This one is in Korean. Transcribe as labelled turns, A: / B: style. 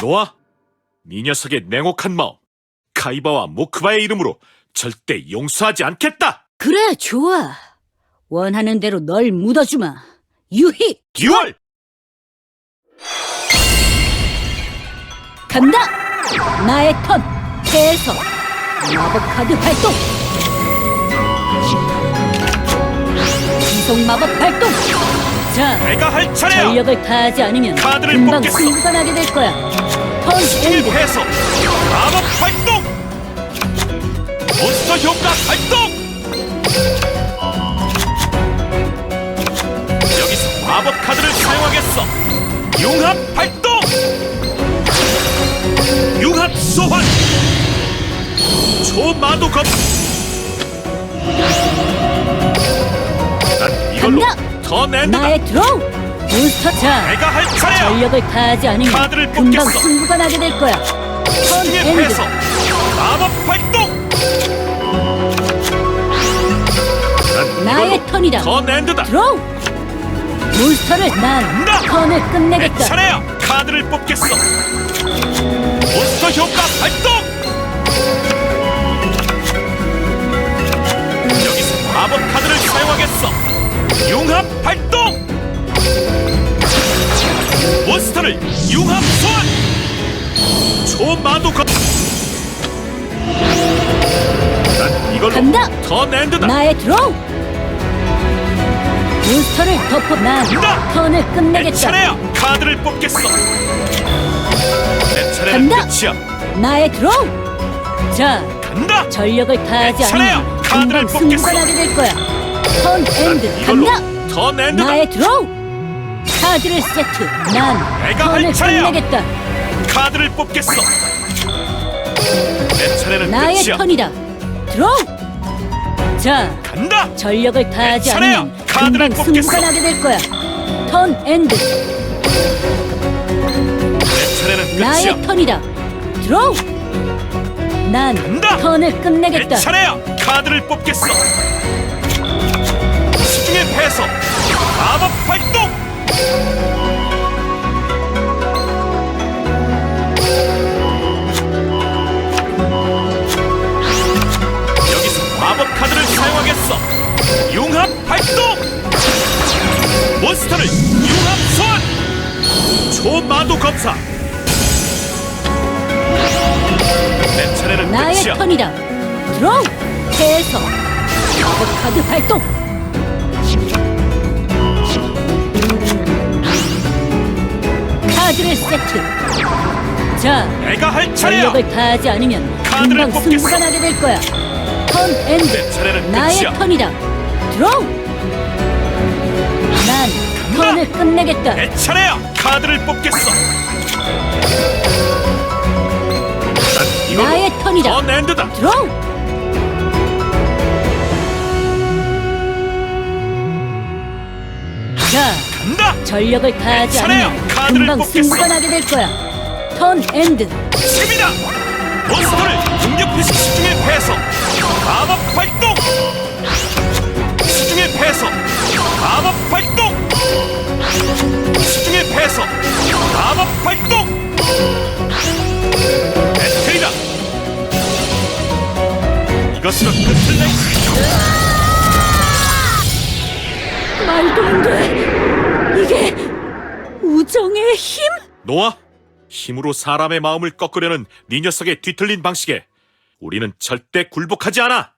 A: 노아, 네 녀석의 냉혹한 마음, 카이바와 모크바의 이름으로 절대 용서하지 않겠다.
B: 그래, 좋아. 원하는 대로 널 묻어주마. 유희,
A: 듀얼!
B: 간다! 나의 턴, 해서 마법 카드 발동! 지속 마법 발동! 자,
A: 내가 할 차례야.
B: 전력을 다하지 않으면
A: 카드를
B: 금방
A: 뽑겠어.
B: 나게 될 거야. 턴 엔드!
A: 해서 마법 발동. 몬스터 효과 발동. 여기서 마법 카드를 사용하겠어. 융합 발동. 융합 소환. 초마도 검. 난 이걸로. 더 낸다.
B: 나의 드로우! 몬스터 자!
A: 내가 할 차례야.
B: 전력을 다하지 않으면
A: 카드를
B: 금방
A: 뽑겠어.
B: 승부가 나게 될 거야. 턴
A: 중에
B: 엔드!
A: 패서 마법 발동. 난
B: 나의
A: 이걸로
B: 턴이다.
A: 더 낸드다.
B: 드로우! 몬스터를 난
A: 간다.
B: 턴을
A: 내
B: 끝내겠다.
A: 차례야. 카드를 뽑겠어. 몬스터 효과 발동. 여기서 마법 카드를 사용하겠어. 융합 발동. 몬스터를 융합 소환. 초마도 거. 난 이걸로
B: 간다.
A: 더 낸드다.
B: 나의 드로우! 몬스터를 덮어 난
A: 간다.
B: 턴을
A: 내
B: 끝내겠다.
A: 차례야. 카드를 뽑겠어. 내 차례는
B: 간다.
A: 끝이야.
B: 나의 드로우! 자,
A: 간다.
B: 전력을 다하지
A: 내 차례야.
B: 않으면
A: 카드를
B: 금방
A: 뽑겠어.
B: 나게 될 거야. 턴 엔드
A: 이걸로
B: 간다.
A: 더 낸드다.
B: 나의 드로우! 카드를 세트. 난
A: 내가 할 차례야.
B: 끝내겠다.
A: 카드를 뽑겠어. 내 차례는
B: 나의
A: 끝이야.
B: 턴이다. 드로우! 자,
A: 간다.
B: 전력을 다하지
A: 차례야.
B: 않으면
A: 카드를
B: 금방
A: 뽑겠어.
B: 승부가 나게 될 거야. 턴 엔드.
A: 내 차례는
B: 나의
A: 끝이야.
B: 턴이다. 드로우! 난
A: 간다.
B: 턴을
A: 내
B: 끝내겠다.
A: 차례야. 카드를 뽑겠어. 시중에 패서 마법. 여기서 마법 카드를 사용하겠어. 융합 발동. 몬스터를 융합 소환. 초마도 검사. 내 차례는
B: 나의
A: 끝이야.
B: 턴이다. 드로우! 해서 마법 카드 발동! 카드를 세트. 자,
A: 내가 할 차례야.
B: 전력을 다하지 않으면
A: 카드를
B: 금방
A: 뽑겠어.
B: 승부가 나게 될 거야. 턴 엔드.
A: 차례는
B: 나의
A: 끝이야.
B: 턴이다. 드로우! 난 턴을 끝내겠다.
A: 내 차례야. 카드를 뽑겠어. 난 이걸로
B: 나의 턴이다.
A: 더 낸드다.
B: 드로우! 자,
A: 간다.
B: 전력을 다하지
A: 차례야.
B: 않으면
A: 카드를
B: 금방
A: 뽑겠어.
B: 승부가 나게 될 거야. 턴 엔드.
A: 힘이다. 몬스터를 공격 표시 시중에 패서 마법 발동. 시중에 패서 마법 발동. 시중에 패서 마법 발동. 배틀이다. 이것으로 끝을 내.
B: 말도 안 돼. 우정의 힘?
A: 노아, 힘으로 사람의 마음을 꺾으려는 네 녀석의 뒤틀린 방식에 우리는 절대 굴복하지 않아.